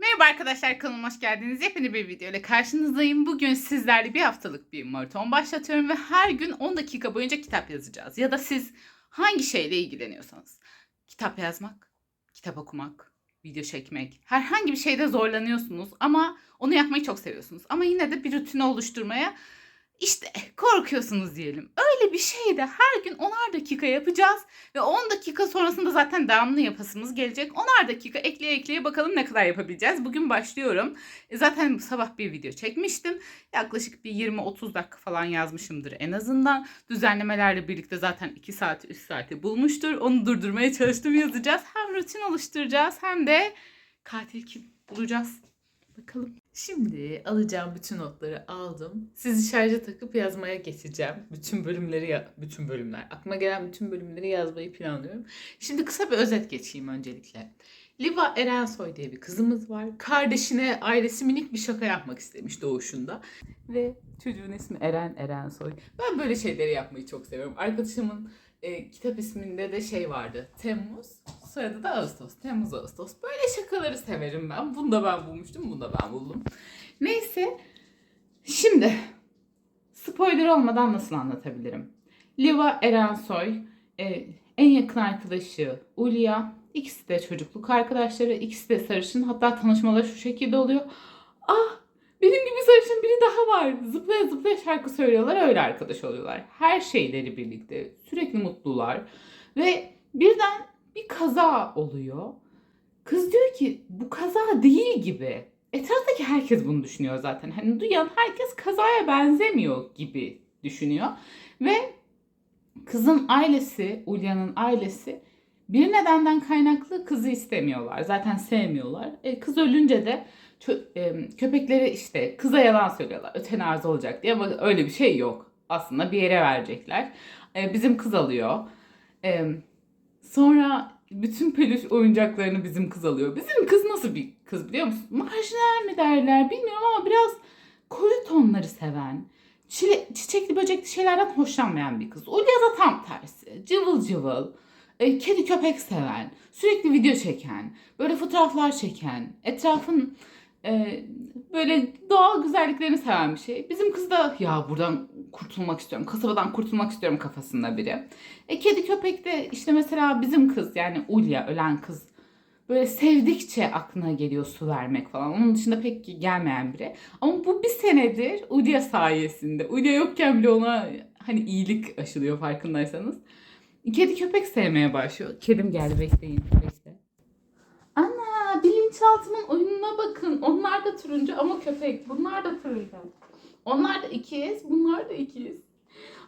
Merhaba arkadaşlar kanalıma hoş geldiniz. Yepyeni bir video ile karşınızdayım. Bugün sizlerle bir haftalık bir maraton başlatıyorum ve her gün 10 dakika boyunca kitap yazacağız. Ya da siz hangi şeyle ilgileniyorsanız. Kitap yazmak, kitap okumak, video çekmek, herhangi bir şeyde zorlanıyorsunuz ama onu yapmayı çok seviyorsunuz. Ama yine de bir rutini oluşturmaya işte korkuyorsunuz diyelim. Öyle bir şeyi de her gün 10'ar dakika yapacağız ve 10 dakika sonrasında zaten devamlı yapasımız gelecek. 10'ar dakika ekleye ekleye bakalım ne kadar yapabileceğiz. Bugün başlıyorum. E, Zaten sabah bir video çekmiştim. Yaklaşık bir 20-30 dakika falan yazmışımdır en azından. Düzenlemelerle birlikte zaten 2 saati 3 saati bulmuştur. Onu durdurmaya çalıştım yazacağız. Hem rutin oluşturacağız hem de katil kim bulacağız. Bakalım. Şimdi alacağım bütün notları aldım. Sizi şarja takıp yazmaya geçeceğim. Bütün bölümleri, bütün bölümler. Aklıma gelen bütün bölümleri yazmayı planlıyorum. Şimdi kısa bir özet geçeyim öncelikle. Liva Erensoy diye bir kızımız var. Kardeşine ailesi minik bir şaka yapmak istemiş doğuşunda. Ve çocuğun ismi Eren Erensoy. Ben böyle şeyleri yapmayı çok seviyorum. Arkadaşımın e, kitap isminde de şey vardı. Temmuz. Soyadı da Ağustos. Temmuz Ağustos. Böyle şakaları severim ben. Bunu da ben bulmuştum. Bunu da ben buldum. Neyse. Şimdi spoiler olmadan nasıl anlatabilirim? Liva Erensoy, e, en yakın arkadaşı Ulya, ikisi de çocukluk arkadaşları, ikisi de sarışın. Hatta tanışmaları şu şekilde oluyor. Ah var. Zıplaya zıplaya şarkı söylüyorlar, öyle arkadaş oluyorlar. Her şeyleri birlikte, sürekli mutlular. Ve birden bir kaza oluyor. Kız diyor ki bu kaza değil gibi. Etraftaki herkes bunu düşünüyor zaten. Hani duyan herkes kazaya benzemiyor gibi düşünüyor. Ve kızın ailesi, Ulya'nın ailesi bir nedenden kaynaklı kızı istemiyorlar. Zaten sevmiyorlar. E, kız ölünce de e, köpekleri işte kıza yalan söylüyorlar. Ötenazi olacak diye ama öyle bir şey yok. Aslında bir yere verecekler. E, bizim kız alıyor. Sonra bütün peluş oyuncaklarını bizim kız alıyor. Bizim kız nasıl bir kız biliyor musun? Marjinal mi derler bilmiyorum ama biraz koyu tonları seven, çile, çiçekli böcekli şeylerden hoşlanmayan bir kız. Ulya da tam tersi. Cıvıl cıvıl, e, kedi köpek seven, sürekli video çeken, böyle fotoğraflar çeken, etrafın e, böyle doğal güzelliklerini seven bir şey. Bizim kız da ya buradan kurtulmak istiyorum, kasabadan kurtulmak istiyorum kafasında biri. E, kedi köpek de işte mesela bizim kız yani Ulya ölen kız böyle sevdikçe aklına geliyor su vermek falan. Onun dışında pek gelmeyen biri. Ama bu bir senedir Ulya sayesinde. Ulya yokken bile ona hani iyilik aşılıyor farkındaysanız. Kedi köpek sevmeye başlıyor. Kedim geldi bekleyin. Bekle. Bilinçaltımın oyununa bakın. Onlar da turuncu ama köpek. Bunlar da turuncu. Onlar da ikiz. Bunlar da ikiz.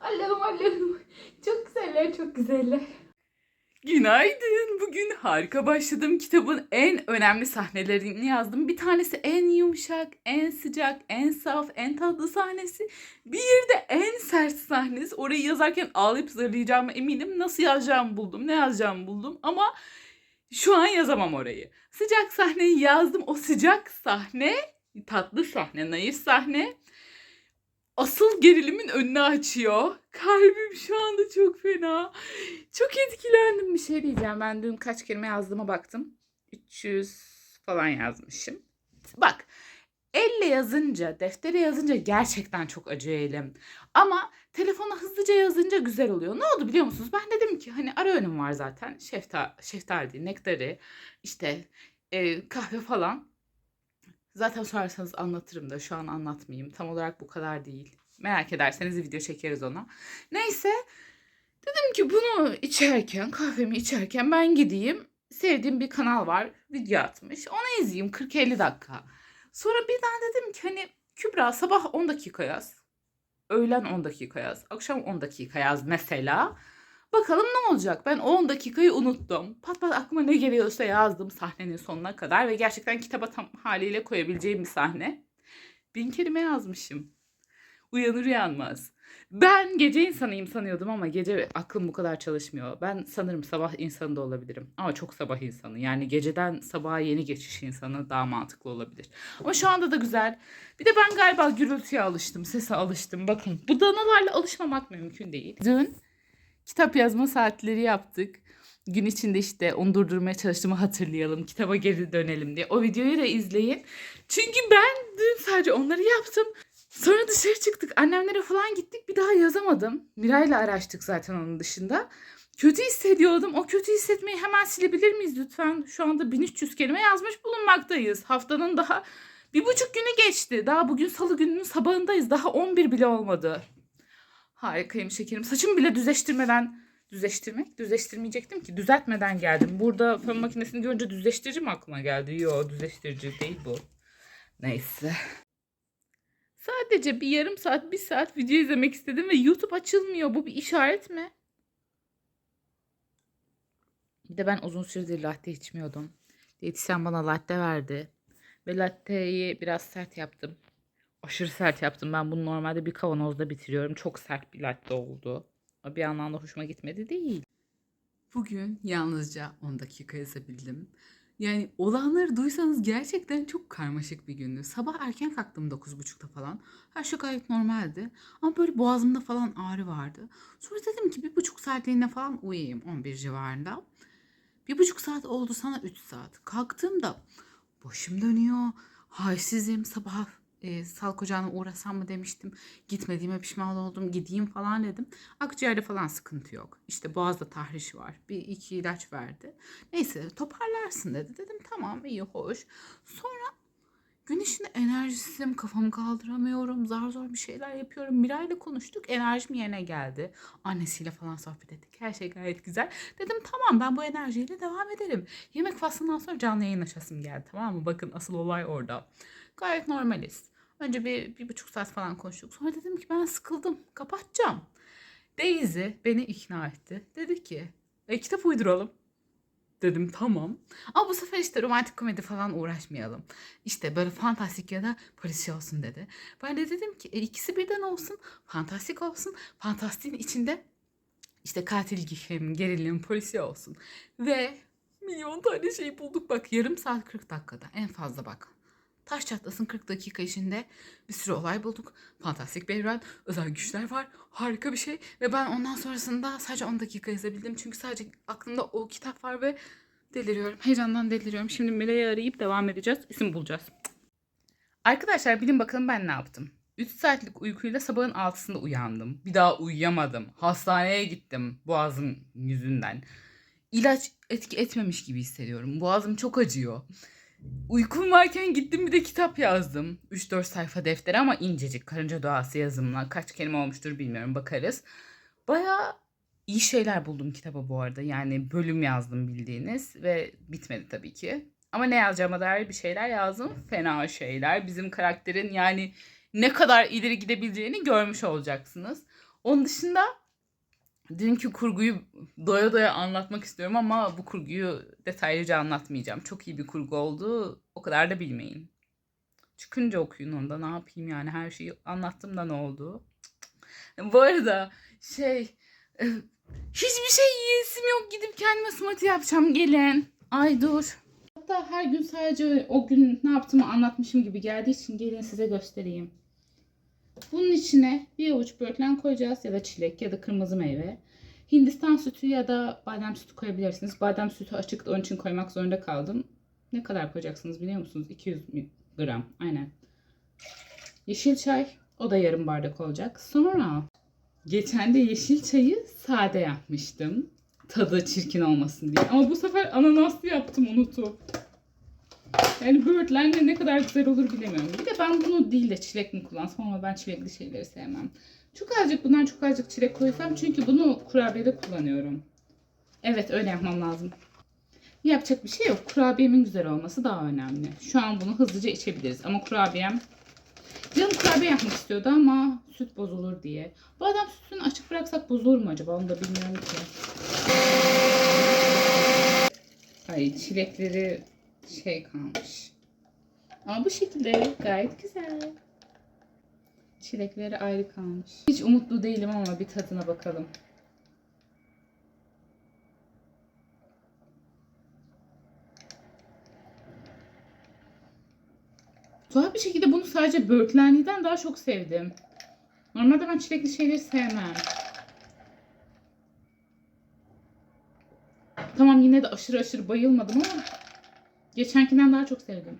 Allah'ım Allah'ım. Çok güzeller çok güzeller. Günaydın. Bugün harika başladım. Kitabın en önemli sahnelerini yazdım. Bir tanesi en yumuşak, en sıcak, en saf, en tatlı sahnesi. Bir de en sert sahnesi. Orayı yazarken ağlayıp zırlayacağıma eminim. Nasıl yazacağımı buldum, ne yazacağımı buldum. Ama şu an yazamam orayı. Sıcak sahneyi yazdım. O sıcak sahne, tatlı sahne, naif sahne asıl gerilimin önünü açıyor. Kalbim şu anda çok fena. Çok etkilendim. Bir şey diyeceğim. Ben dün kaç kelime yazdığıma baktım. 300 falan yazmışım. Bak elle yazınca, deftere yazınca gerçekten çok acıyor elim. Ama telefona hızlıca yazınca güzel oluyor. Ne oldu biliyor musunuz? Ben dedim ki hani ara önüm var zaten. Şefta, şeftali değil, nektarı, işte e, kahve falan. Zaten sorarsanız anlatırım da şu an anlatmayayım. Tam olarak bu kadar değil. Merak ederseniz video çekeriz ona. Neyse dedim ki bunu içerken kahvemi içerken ben gideyim. Sevdiğim bir kanal var video atmış. Onu izleyeyim 40-50 dakika. Sonra birden dedim ki hani Kübra sabah 10 dakika yaz. Öğlen 10 dakika yaz. Akşam 10 dakika yaz mesela. Bakalım ne olacak? Ben 10 dakikayı unuttum. Pat pat aklıma ne geliyorsa yazdım sahnenin sonuna kadar ve gerçekten kitaba tam haliyle koyabileceğim bir sahne. Bin kelime yazmışım. Uyanır uyanmaz. Ben gece insanıyım sanıyordum ama gece aklım bu kadar çalışmıyor. Ben sanırım sabah insanı da olabilirim. Ama çok sabah insanı. Yani geceden sabaha yeni geçiş insanı daha mantıklı olabilir. Ama şu anda da güzel. Bir de ben galiba gürültüye alıştım, sese alıştım. Bakın bu danalarla alışmamak mümkün değil. Dün kitap yazma saatleri yaptık. Gün içinde işte onu durdurmaya çalıştığımı hatırlayalım. Kitaba geri dönelim diye. O videoyu da izleyin. Çünkü ben dün sadece onları yaptım. Sonra dışarı çıktık. Annemlere falan gittik. Bir daha yazamadım. Miray'la araştık zaten onun dışında. Kötü hissediyordum. O kötü hissetmeyi hemen silebilir miyiz lütfen? Şu anda 1300 kelime yazmış bulunmaktayız. Haftanın daha bir buçuk günü geçti. Daha bugün salı gününün sabahındayız. Daha 11 bile olmadı. Harikayım şekerim. Saçımı bile düzleştirmeden düzleştirmek düzleştirmeyecektim ki düzeltmeden geldim. Burada fön makinesini görünce düzleştirici mi aklıma geldi? Yo düzleştirici değil bu. Neyse. Sadece bir yarım saat, bir saat video izlemek istedim ve YouTube açılmıyor. Bu bir işaret mi? Bir de ben uzun süredir latte içmiyordum. Diyetisyen bana latte verdi. Ve latteyi biraz sert yaptım. Aşırı sert yaptım. Ben bunu normalde bir kavanozda bitiriyorum. Çok sert bir latte oldu. O bir yandan da hoşuma gitmedi değil. Bugün yalnızca 10 dakika yazabildim. Yani olanları duysanız gerçekten çok karmaşık bir gündü. Sabah erken kalktım 9.30'da falan. Her şey gayet normaldi. Ama böyle boğazımda falan ağrı vardı. Sonra dedim ki bir buçuk saatliğine falan uyuyayım 11 civarında. Bir buçuk saat oldu sana 3 saat. Kalktığımda başım dönüyor. Halsizim. Sabah e, sağlık ocağına uğrasam mı demiştim. Gitmediğime pişman oldum. Gideyim falan dedim. Akciğerde falan sıkıntı yok. İşte boğazda tahriş var. Bir iki ilaç verdi. Neyse toparlarsın dedi. Dedim tamam iyi hoş. Sonra gün içinde enerjisizim. Kafamı kaldıramıyorum. Zar zor bir şeyler yapıyorum. Miray'la konuştuk. Enerjim yerine geldi. Annesiyle falan sohbet ettik. Her şey gayet güzel. Dedim tamam ben bu enerjiyle devam ederim. Yemek faslından sonra canlı yayın açasım geldi. Tamam mı? Bakın asıl olay orada. Gayet normaliz. Önce bir, bir buçuk saat falan konuştuk. Sonra dedim ki ben sıkıldım. Kapatacağım. Daisy beni ikna etti. Dedi ki e, kitap uyduralım. Dedim tamam. Ama bu sefer işte romantik komedi falan uğraşmayalım. İşte böyle fantastik ya da polisiye olsun dedi. Ben de dedim ki e, ikisi birden olsun. Fantastik olsun. Fantastiğin içinde işte katil gizem, gerilim, polisiye olsun. Ve milyon tane şey bulduk. Bak yarım saat 40 dakikada en fazla bak. Taş çatlasın 40 dakika içinde bir sürü olay bulduk. Fantastik bir evren, özel güçler var. Harika bir şey. Ve ben ondan sonrasında sadece 10 dakika yazabildim. Çünkü sadece aklımda o kitap var ve deliriyorum. Heyecandan deliriyorum. Şimdi Miray'ı arayıp devam edeceğiz. İsim bulacağız. Arkadaşlar bilin bakalım ben ne yaptım. 3 saatlik uykuyla sabahın 6'sında uyandım. Bir daha uyuyamadım. Hastaneye gittim boğazım yüzünden. İlaç etki etmemiş gibi hissediyorum. Boğazım çok acıyor. Uykum varken gittim bir de kitap yazdım. 3-4 sayfa defter ama incecik karınca doğası yazımla. Kaç kelime olmuştur bilmiyorum bakarız. Baya iyi şeyler buldum kitaba bu arada. Yani bölüm yazdım bildiğiniz ve bitmedi tabii ki. Ama ne yazacağıma dair bir şeyler yazdım. Fena şeyler. Bizim karakterin yani ne kadar ileri gidebileceğini görmüş olacaksınız. Onun dışında dünkü kurguyu doya doya anlatmak istiyorum ama bu kurguyu detaylıca anlatmayacağım. Çok iyi bir kurgu oldu. O kadar da bilmeyin. Çıkınca okuyun onda ne yapayım yani her şeyi anlattım da ne oldu. Bu arada şey hiçbir şey yiyesim yok gidip kendime smoothie yapacağım gelin. Ay dur. Hatta her gün sadece o gün ne yaptığımı anlatmışım gibi geldiği için gelin size göstereyim. Bunun içine bir avuç böğürtlen koyacağız ya da çilek ya da kırmızı meyve. Hindistan sütü ya da badem sütü koyabilirsiniz. Badem sütü açıktı onun için koymak zorunda kaldım. Ne kadar koyacaksınız biliyor musunuz? 200 gram aynen. Yeşil çay o da yarım bardak olacak. Sonra geçen de yeşil çayı sade yapmıştım. Tadı çirkin olmasın diye. Ama bu sefer ananaslı yaptım unutup. Yani böğürtlenle ne kadar güzel olur bilemiyorum. Bir de ben bunu değil de çilek mi kullansam ama ben çilekli şeyleri sevmem. Çok azıcık bundan çok azıcık çilek koysam çünkü bunu kurabiyede kullanıyorum. Evet öyle yapmam lazım. Yapacak bir şey yok. Kurabiyemin güzel olması daha önemli. Şu an bunu hızlıca içebiliriz. Ama kurabiyem Canım kurabiye yapmak istiyordu ama süt bozulur diye. Badem sütünü açık bıraksak bozulur mu acaba? Onu da bilmiyorum ki. Ay çilekleri şey kalmış. Ama bu şekilde gayet güzel. Çilekleri ayrı kalmış. Hiç umutlu değilim ama bir tadına bakalım. Tuhaf bir şekilde bunu sadece böğürtlenliden daha çok sevdim. Normalde ben çilekli şeyleri sevmem. Tamam da aşırı aşırı bayılmadım ama geçenkinden daha çok sevdim.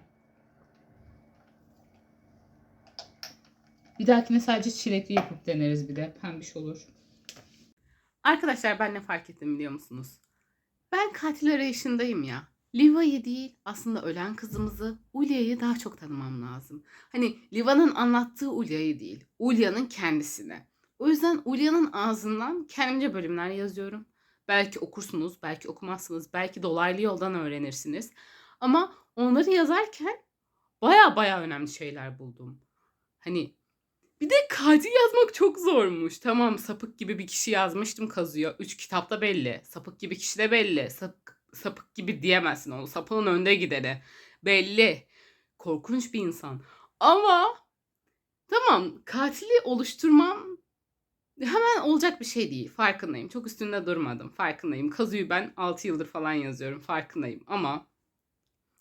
Bir dahakine sadece çilekli yapıp deneriz bir de. Pembiş olur. Arkadaşlar ben ne fark ettim biliyor musunuz? Ben katil arayışındayım ya. Liva'yı değil aslında ölen kızımızı Ulya'yı daha çok tanımam lazım. Hani Liva'nın anlattığı Ulya'yı değil. Ulya'nın kendisini. O yüzden Ulya'nın ağzından kendimce bölümler yazıyorum. Belki okursunuz, belki okumazsınız, belki dolaylı yoldan öğrenirsiniz. Ama onları yazarken baya baya önemli şeyler buldum. Hani bir de katil yazmak çok zormuş. Tamam sapık gibi bir kişi yazmıştım kazıyor. Üç kitapta belli. Sapık gibi kişi de belli. Sapık, sapık gibi diyemezsin onu. Sapığın önde gideni. Belli. Korkunç bir insan. Ama tamam katili oluşturmam hemen olacak bir şey değil. Farkındayım. Çok üstünde durmadım. Farkındayım. Kazıyı ben 6 yıldır falan yazıyorum. Farkındayım. Ama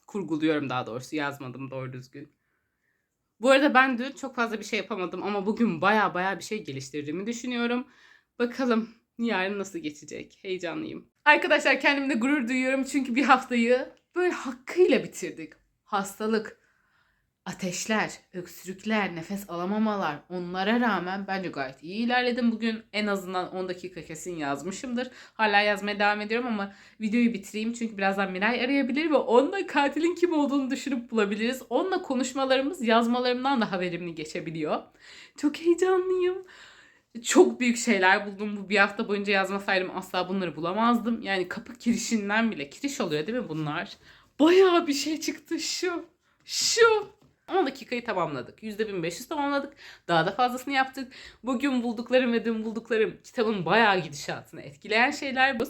kurguluyorum daha doğrusu. Yazmadım doğru düzgün. Bu arada ben dün çok fazla bir şey yapamadım ama bugün baya baya bir şey geliştirdiğimi düşünüyorum. Bakalım yarın nasıl geçecek. Heyecanlıyım. Arkadaşlar kendimle gurur duyuyorum çünkü bir haftayı böyle hakkıyla bitirdik. Hastalık, ateşler, öksürükler, nefes alamamalar onlara rağmen bence gayet iyi ilerledim bugün. En azından 10 dakika kesin yazmışımdır. Hala yazmaya devam ediyorum ama videoyu bitireyim çünkü birazdan Miray arayabilir ve onunla katilin kim olduğunu düşünüp bulabiliriz. Onunla konuşmalarımız yazmalarımdan daha verimli geçebiliyor. Çok heyecanlıyım. Çok büyük şeyler buldum. Bu bir hafta boyunca yazmasaydım asla bunları bulamazdım. Yani kapı kirişinden bile kiriş oluyor değil mi bunlar? Bayağı bir şey çıktı şu. Şu. 10 dakikayı tamamladık. %1500 tamamladık. Daha da fazlasını yaptık. Bugün bulduklarım ve dün bulduklarım kitabın bayağı gidişatını etkileyen şeyler bu.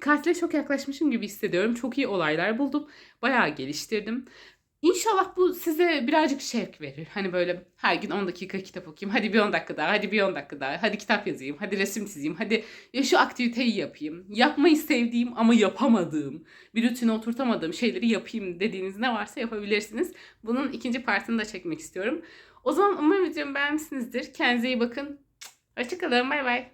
Katile çok yaklaşmışım gibi hissediyorum. Çok iyi olaylar buldum. Bayağı geliştirdim. İnşallah bu size birazcık şevk verir. Hani böyle her gün 10 dakika kitap okuyayım. Hadi bir 10 dakika daha, hadi bir 10 dakika daha. Hadi kitap yazayım, hadi resim çizeyim. Hadi ya şu aktiviteyi yapayım. Yapmayı sevdiğim ama yapamadığım, bir rutine oturtamadığım şeyleri yapayım dediğiniz ne varsa yapabilirsiniz. Bunun ikinci partını da çekmek istiyorum. O zaman umarım videomu beğenmişsinizdir. Kendinize iyi bakın. Hoşçakalın. Bay bay.